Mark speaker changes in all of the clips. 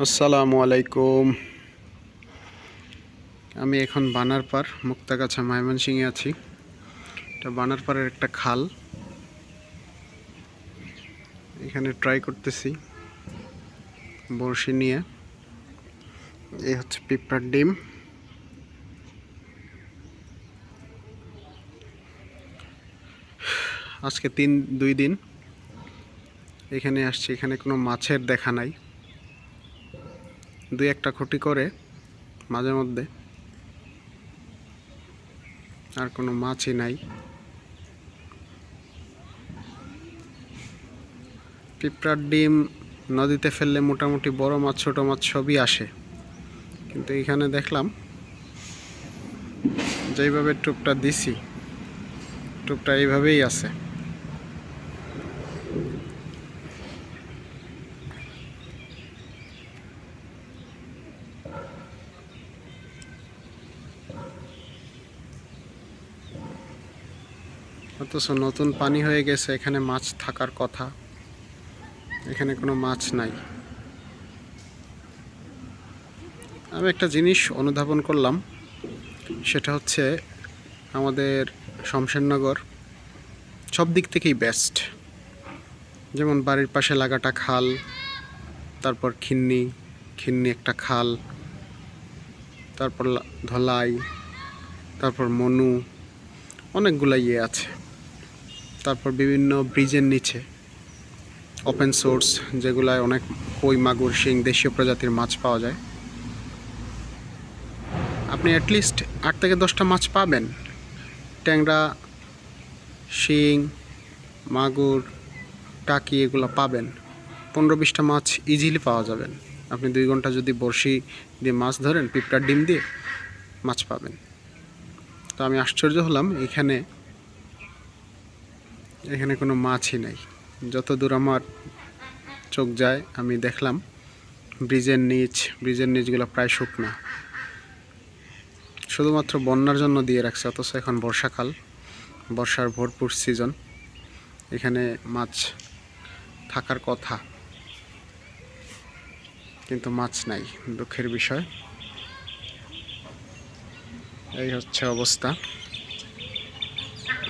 Speaker 1: আসসালামু আলাইকুম। আমি এখন বানারপাড় মুক্তাগাছা, ময়মনসিংহে আছি। এটা বানারপাড়ের একটা খাল। এখানে ট্রাই করতেছি বড়শি নিয়ে। এই হচ্ছে পিঁপড়ার ডিম। আজকে তিন, দুই দিন। এখানে আসছি, এখানে কোনো মাছের দেখা নাই। দুই একটা ক্ষতি করে মাঝে মধ্যে। আর কোনো মাছই নাই। পিঁপড়ার ডিম নদীতে ফেললে মোটামুটি বড় মাছ, ছোট মাছ সবই আসে। কিন্তু এখানে দেখলাম, যেইভাবে টুপটা দিছি, টুপটা এইভাবেই আছে। অথচ নতুন পানি হয়ে গেছে, এখানে মাছ থাকার কথা। এখানে কোনো মাছ নাই। আমি একটা জিনিস অনুধাবন করলাম, সেটা হচ্ছে আমাদের শমশেরনগর সব দিক থেকেই বেস্ট যেমন বাড়ির পাশে লাগাটা খাল, তারপর খিন্নি খিন্নি একটা খাল, তারপর ধলাই, তারপর মনু, অনেকগুলো ইয়ে আছে। তারপর বিভিন্ন ব্রিজের নিচে ওপেন সোর্স যেগুলায় অনেক কই, মাগুর, শিং, দেশীয় প্রজাতির মাছ পাওয়া যায়। আপনি অ্যাটলিস্ট আট থেকে দশটা মাছ পাবেন। ট্যাংরা, শিং, মাগুর, টাকি, এগুলো পাবেন। পনেরো বিশটা মাছ ইজিলি পাওয়া যাবেন। আপনি দুই ঘণ্টা যদি বড়শি দিয়ে মাছ ধরেন, পিঁপড়ার ডিম দিয়ে মাছ পাবেন। তো আমি আশ্চর্য হলাম, এখানে এখানে কোনো মাছই নাই। যত দূর আমার চোখ যায়, আমি দেখলাম ব্রিজের নিচ, ব্রিজের নিচগুলো প্রায় শুকনো। শুধুমাত্র বন্যার জন্য দিয়ে রাখছে, অথচ এখন বর্ষাকাল, বর্ষার ভরপুর সিজন এখানে মাছ থাকার কথা, কিন্তু মাছ নাই, দুঃখের বিষয়। এই হচ্ছে অবস্থা।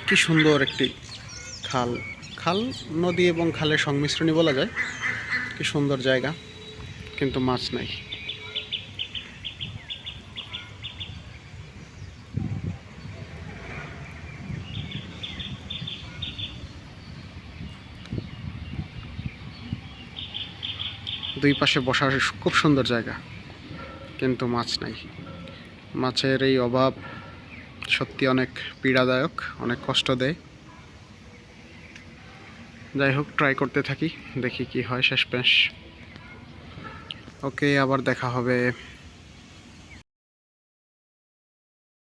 Speaker 1: কি সুন্দর একটি খাল। খাল, নদী এবং খালের সংমিশ্রণই বলা যায়। কি সুন্দর জায়গা, কিন্তু মাছ নাই। দুই পাশে বসার খুব সুন্দর জায়গা, কিন্তু মাছ নাই। মাছের এই অভাব সত্যি অনেক পীড়াদায়ক, অনেক কষ্ট দেয়। যাই হোক ট্রাই করতে থাকি দেখি কি হয় শেষ পেশ। ওকে আবার দেখা হবে।